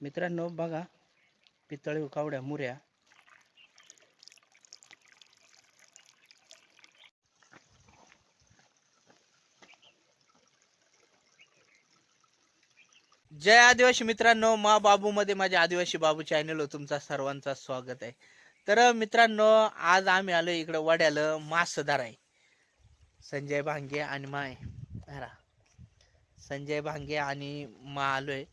मित्रांनो बघा. पितळी कावड्या मुऱ्या. जय आदिवासी मित्रांनो मा बाबू मध्ये माझ्या आदिवासी बाबू चॅनल तुमचा सर्वांचा स्वागत आहे. तर मित्रांनो आज आम्ही आलो इकडं वड्याला मासदार आहे. संजय भांगे आणि माय. हरा संजय भांगे आणि मा आलोय.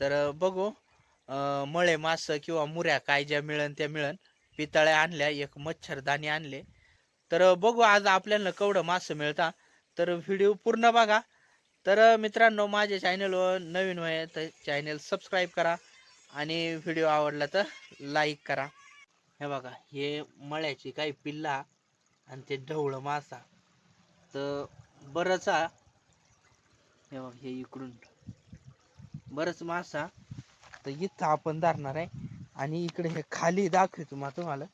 तर बघू मळे मास किंवा मुऱ्या काय ज्या मिळन त्या मिळन. पितळ्या आणल्या एक मच्छरदाणी आणले. तर बघू आज आपल्याला कवडं मास मिळता. तर व्हिडिओ पूर्ण बघा. तर मित्रांनो माझे चॅनलवर नवीन आहे तर चॅनल सबस्क्राईब करा आणि व्हिडिओ आवडला तर लाईक करा. हे बघा हे मळ्याची काही पिल्ला आणि ते ढवळं मासा. तर बरंच हे बघा हे इकडून. बरंच मासा. तर इथं आपण धरणार आहे. आणि इकडे हे खाली दाखवतो मग तुम्हाला.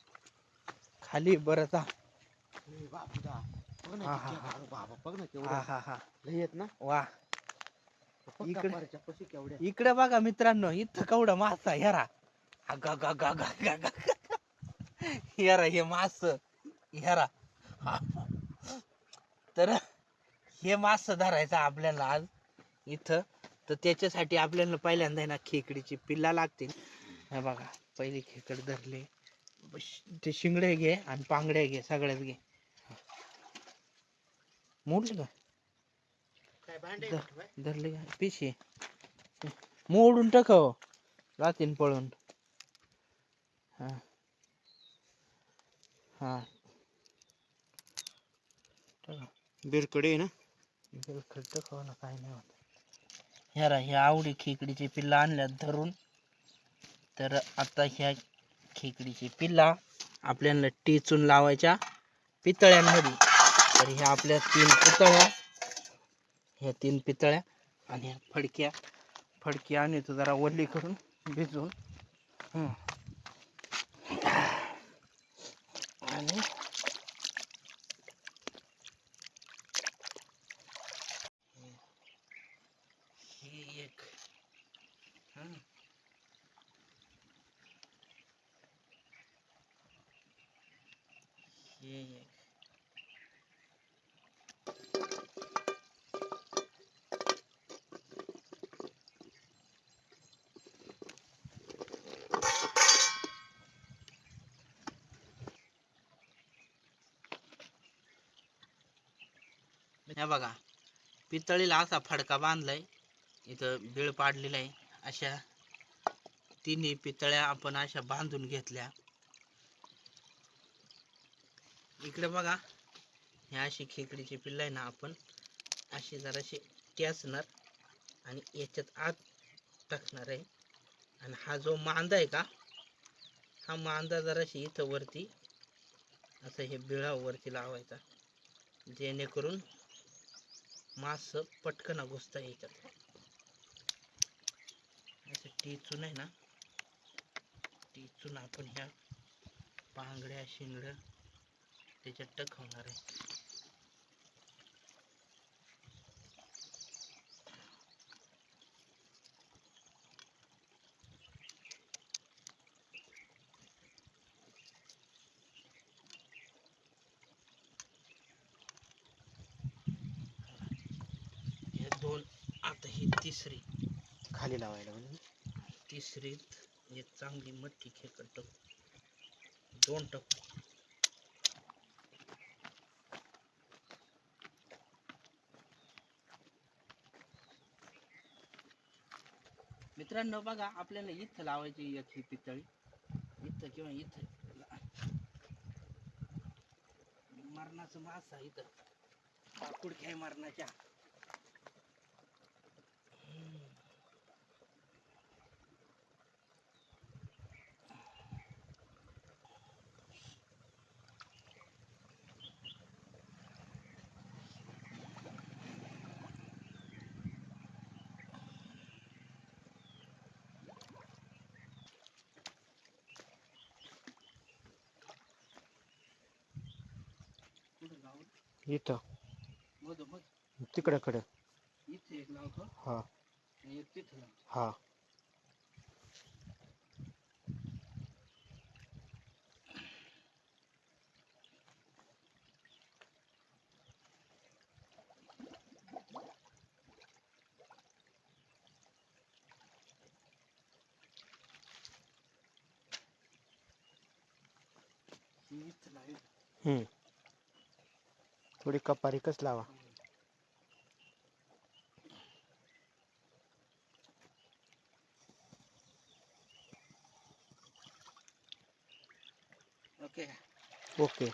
खाली केवढं वा. पक्का इकडे- बघा मित्रांनो इथं कवडा मासा हेरा अगा गा गा गा गा गा हेरा हे मास. हेरा तर हे मास धरायचं आपल्याला आज इथं. तर त्याच्यासाठी आपल्याला पहिल्यांदा आहे ना खेकडीची पिल्ला लागतील हे बघा पहिली खेकड धरले. ते शिंगडे घे आणि पांगड्या घे सगळ्याच घे. मोडले का? धरले का? पिशी मोडून टाकाव. रातीन पळून. हा. हा. टाका. बिरकडे ना? बिलकुल टाकावं ना काय नाही होत. ह्या ह्या आवडी खेकडीची पिल्ला आणल्यात धरून. तर आता ह्या खेकडीची पिल्ला आपल्याला टिचून लावायच्या पितळ्यांमध्ये. तर ह्या आपल्या तीन पितळ्या ह्या तीन पितळ्या आणि ह्या फडक्या. फडक्या आणि तो जरा वल्ली करून भिजवून. आणि ही एक हं. हे एक हे बघा पितळीला असा फडका बांधलाय इथं बीळ पाडलेला आहे. अशा तिन्ही पितळ्या आपण अशा बांधून घेतल्या. इकडे बघा ह्या अशी खेकडीची पिल्ल आहे ना आपण अशी जराशी टॅचणार आणि याच्यात आत टाकणार आहे. आणि हा जो मांदा आहे का हा मांदा जराशी इथं वरती असं हे बिळावरती लावायचा जेणेकरून मास पटकन घुसता याच्यात. असं टीचून आहे ना टिचून आपण ह्या पांगड्या शिंगड्या त्याच्यात टक होणार आहे हे दोन आता ही तिसरी. खाली लावायला म्हणजे तिसरीत हे चांगली मटकी खेकड टाकू. दोन टाकू. मित्रांनो बघा आपल्याला इथं लावायची एक ही पितळी. इथं किंवा इथं. मरणाचं मासा इथं. पाकुड घ्याय मरणाच्या. इथं तिकडं कडं हा हा हम्म थोडी कपारीकच लावा. ओके. ओके.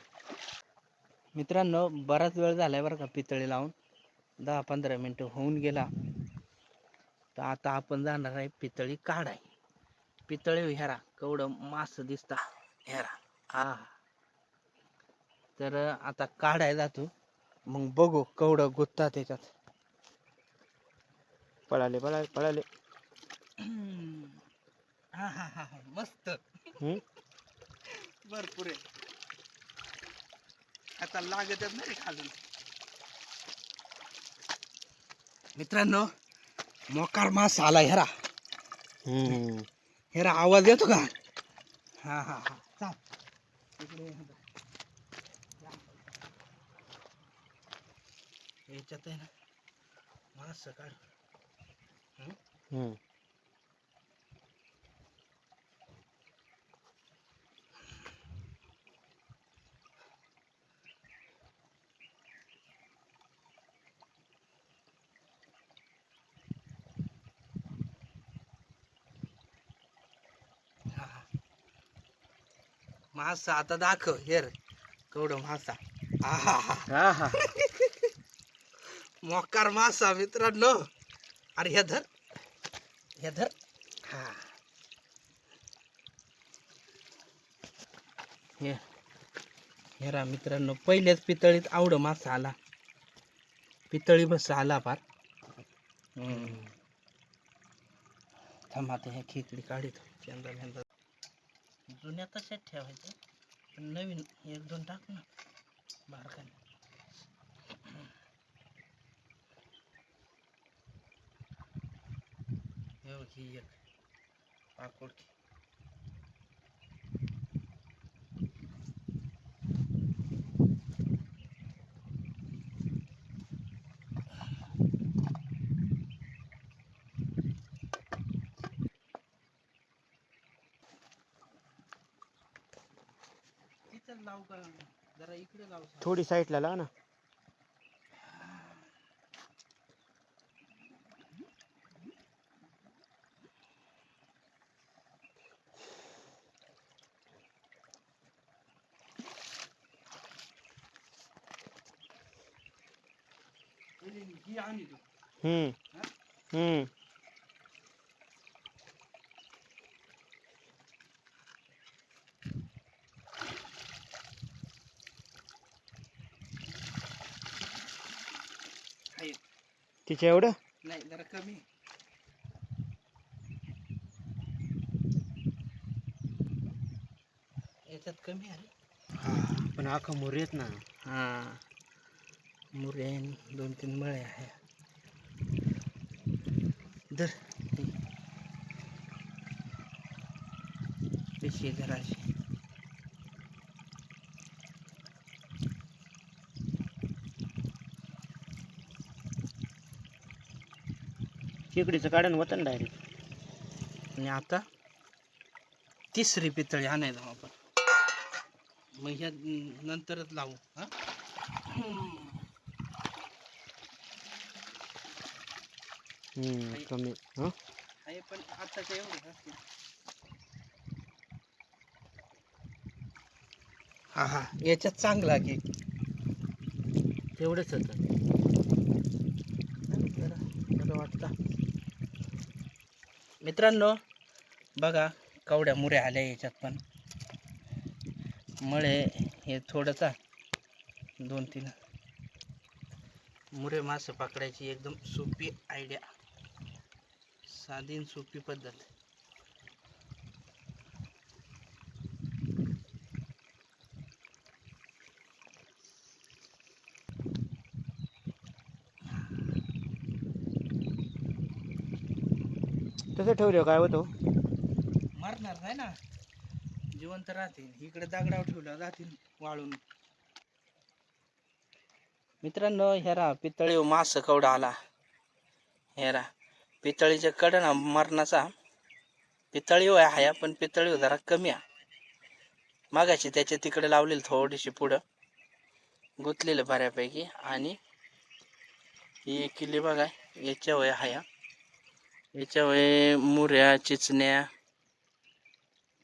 मित्रांनो बराच वेळ झालाय बरं का पितळी लावून. दहा पंधरा मिनिटं होऊन गेला. तर आता आपण जाणार आहे पितळी काढाय. पितळी ह्यारा कवडं मास दिसता ह्यारा. हा तर आता काढाय जातो. मग बघू कवडं गुत्ता त्याच्यात. पळाले पळाले पळाले. हा हा हा हा, मस्त. हम्म? भरपूर आहे. आता लागतच नाही खालून. मित्रांनो मोकार मास आला हेरा. हम्म. हेरा आवाज येतो का? हा हा हा चाल. इकडे ये. याच्यात आहे ना मास काढ हम्म. हा, हा. मासा आता दाखव हेर केवढं मासा आहा हा हा हा मोकार मासा मित्रांनो अरे हे धर. हे धर. हा. हे. हेरा मित्रांनो पहिल्याच पितळीत आवड मासा आला पितळी मासा आला फार. थांबा थांब आता ह्या खेकडी काढित. चंदा मेंदा. जुन्या तशाच ठेवायचं पण नवीन एक दोन टाक ना. बारकाने. हे ही एक पाकोड तिथं लाव का जरा इकडे लाव. थोडी साईडला लावा ना. आणि तू हम्म. हा? तिच्या एवढं? नाही जरा कमी. याच्यात कमी आहे. पण आखा मोर येत ना. हा. मुरे आणि दोन तीन मळे आहे. हे. पिशवी जरा अशी शेकडीचं काढून होतं ना डायरेक्ट आणि आता तिसरी पितळी आणायला आपण. मग ह्या नंतरच लावू हा? कमी. हं? आहे पण आताच्या एवढं असते हा हा. याच्यात चांगला की. तेवढंच होतं. जरा बरं वाटतं. मित्रांनो बघा कवड्या मुऱ्या आल्या याच्यात पण. मळे हे थोडंच आहे. दोन तीन. मुरे मासे पकडायची एकदम सोपी आयडिया साधी आणि सोपी पद्धत. तसं ठेवलं काय होतं? मारणार नाही ना. जिवंत राहतील. इकडे दगडावर ठेवलं जातील वाळून. मित्रांनो हेरा पितळी. मास कवडा आला. हेरा पितळीच्या कडा ना मरणाचा पितळी आहे पण पितळी जरा कमी आहे. मागाची त्याच्या तिकडे लावलेली थोडीशी पुढं. गुंतलेलं बऱ्यापैकी. आणि ही एक किल्ली बघा याच्या वय हाया. याच्या वय मुऱ्या चिचण्या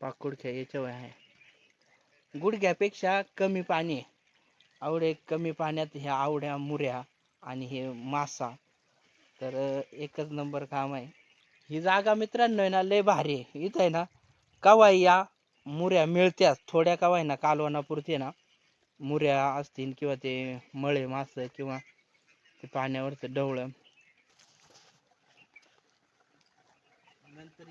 पाकुडख्या याच्या वय आहे गुडघ्यापेक्षा कमी पाणी आवडे कमी पाण्यात ह्या आवड्या मुऱ्या आणि हे मासा तर एकच नंबर काम आहे. ही जागा मित्रांनो आहे ना लय भारी आहे. इथं आहे ना कवाई या मुऱ्या मिळत्याच थोड्या कवाई ना कालवणापुरते ना मुऱ्या असतील किंवा ते मळे मास किंवा ते पाण्यावरचं डवळं नंतर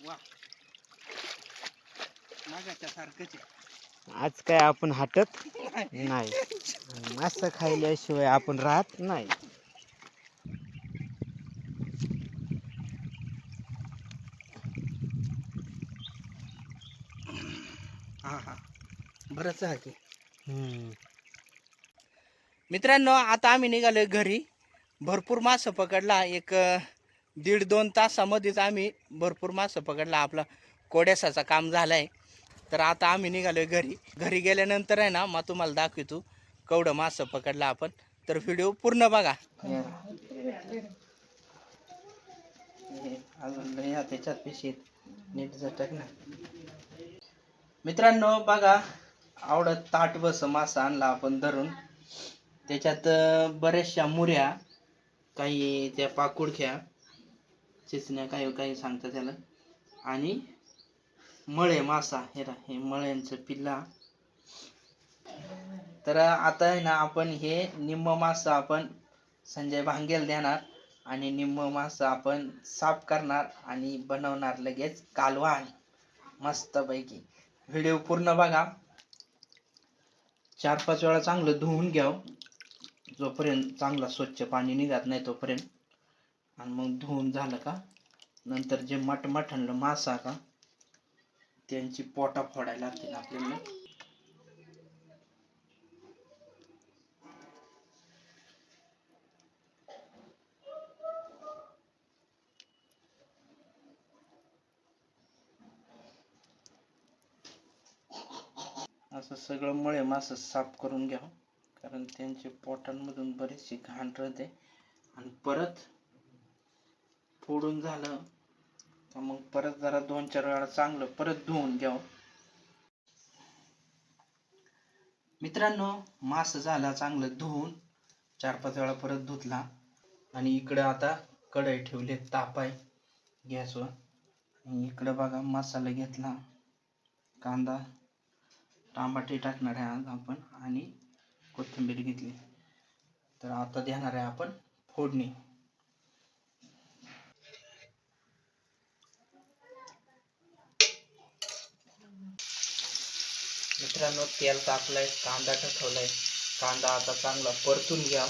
वा. मागाच्या सारखंच आहे. आज काय आपण हटत नाही. मासा खायल्याशिवाय आपण राहत नाही. हा हा. बरंच आहे की. हम्म. मित्रांनो आता आम्ही निघालोय घरी. भरपूर मासं पकडला. एक अं, दीड दोन तासामध्येच आम्ही भरपूर मासं पकडला. आपला कोड्यासाचा काम झालाय. तर आता आम्ही निघालोय घरी. घरी गेल्यानंतर आहे ना मग तुम्हाला दाखवतो कवडं मासं पकडला आपण. तर व्हिडिओ पूर्ण बघा. अजून त्याच्यात पिशीत नीट झटक ना. मित्रांनो बघा आवडत ताट बस मासा आणला आपण धरून. त्याच्यात बऱ्याचशा मुऱ्या काही त्या पाकुडख्या चिचण्या काही काही सांगतात त्याला. आणि मळे मासा हे रा हे मळ्यांचं पिल्ला. तर आता आहे ना आपण हे निम्म मासा आपण संजय भांगेल देणार आणि निम्म मासा आपण साफ करणार आणि बनवणार लगेच कालवाण मस्तपैकी. व्हिडिओ पूर्ण बघा. चार पाच वेळा चांगलं धुवून घ्याव. जोपर्यंत चांगला स्वच्छ पाणी निघत नाही तोपर्यंत. आणि मग धुवून झालं का? नंतर जे मट मटणलं मासा का? त्यांची पोटा फोडायला लागतील आपल्याला. असं सगळं मळे मासं साफ करून घ्यावं कारण त्यांच्या पोटांमधून बरीचशी घाण राहते आणि परत फोडून झालं का मग परत जरा दोन चार वेळा चांगलं परत धुवून घ्यावं. मित्रांनो मास झाला चांगलं धुवून. चार पाच वेळा परत धुतला. आणि इकडं आता कढई ठेवले तापाय गॅसवर. आणि इकडं बघा मसाला घेतला. कांदा टमाटे टाकणार आहे आज आपण. आणि कोथिंबीर घेतली. तर आता देणार आहे आपण फोडणी. मित्रांनो तेल टाकलंय कांदा टाकवलाय कांदा आता चांगला परतून घ्या.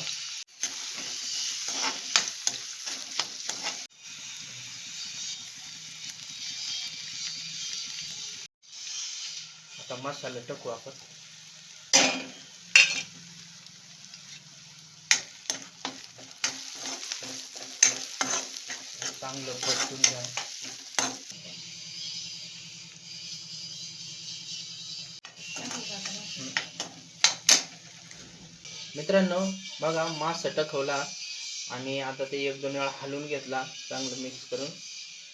आता मसाला टाकू आपण. चांगलं मित्रांनो बघा मास टकवला आणि आता ते एक दोन वेळा हलवून घेतला चांगलं मिक्स करून.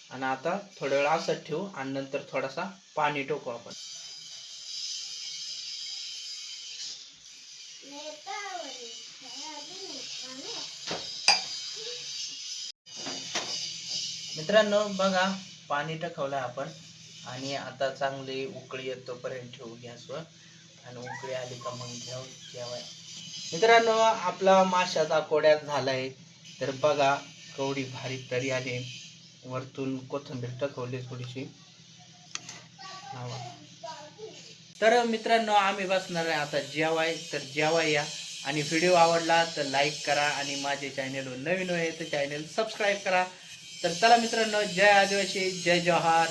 आणि आता थोड्या वेळ असं ठेवू आणि नंतर थोडासा पाणी टोकू आपण. मित्रांनो बघा पाणी टाकवलं आपण. आणि आता चांगली उकळी येतोपर्यंत ठेवू गॅसवर. आणि उकळी आली का मग घेऊ जेवाय मित्रांनो आपला माशाचा कोड्यात झालाय. तर बघा कवडी भारी तरी आली. वरतून कोथिंबीर टकवली थोडीशी. तर मित्रांनो आम्ही बसणार आहे आता जेवाय. तर जेवाय या. आणि व्हिडिओ आवडला तर लाईक करा आणि माझे चॅनल नवीन आहे तर चॅनल सबस्क्राईब करा. तर चला मित्रांनो जय आदिवासी जय जवाहर.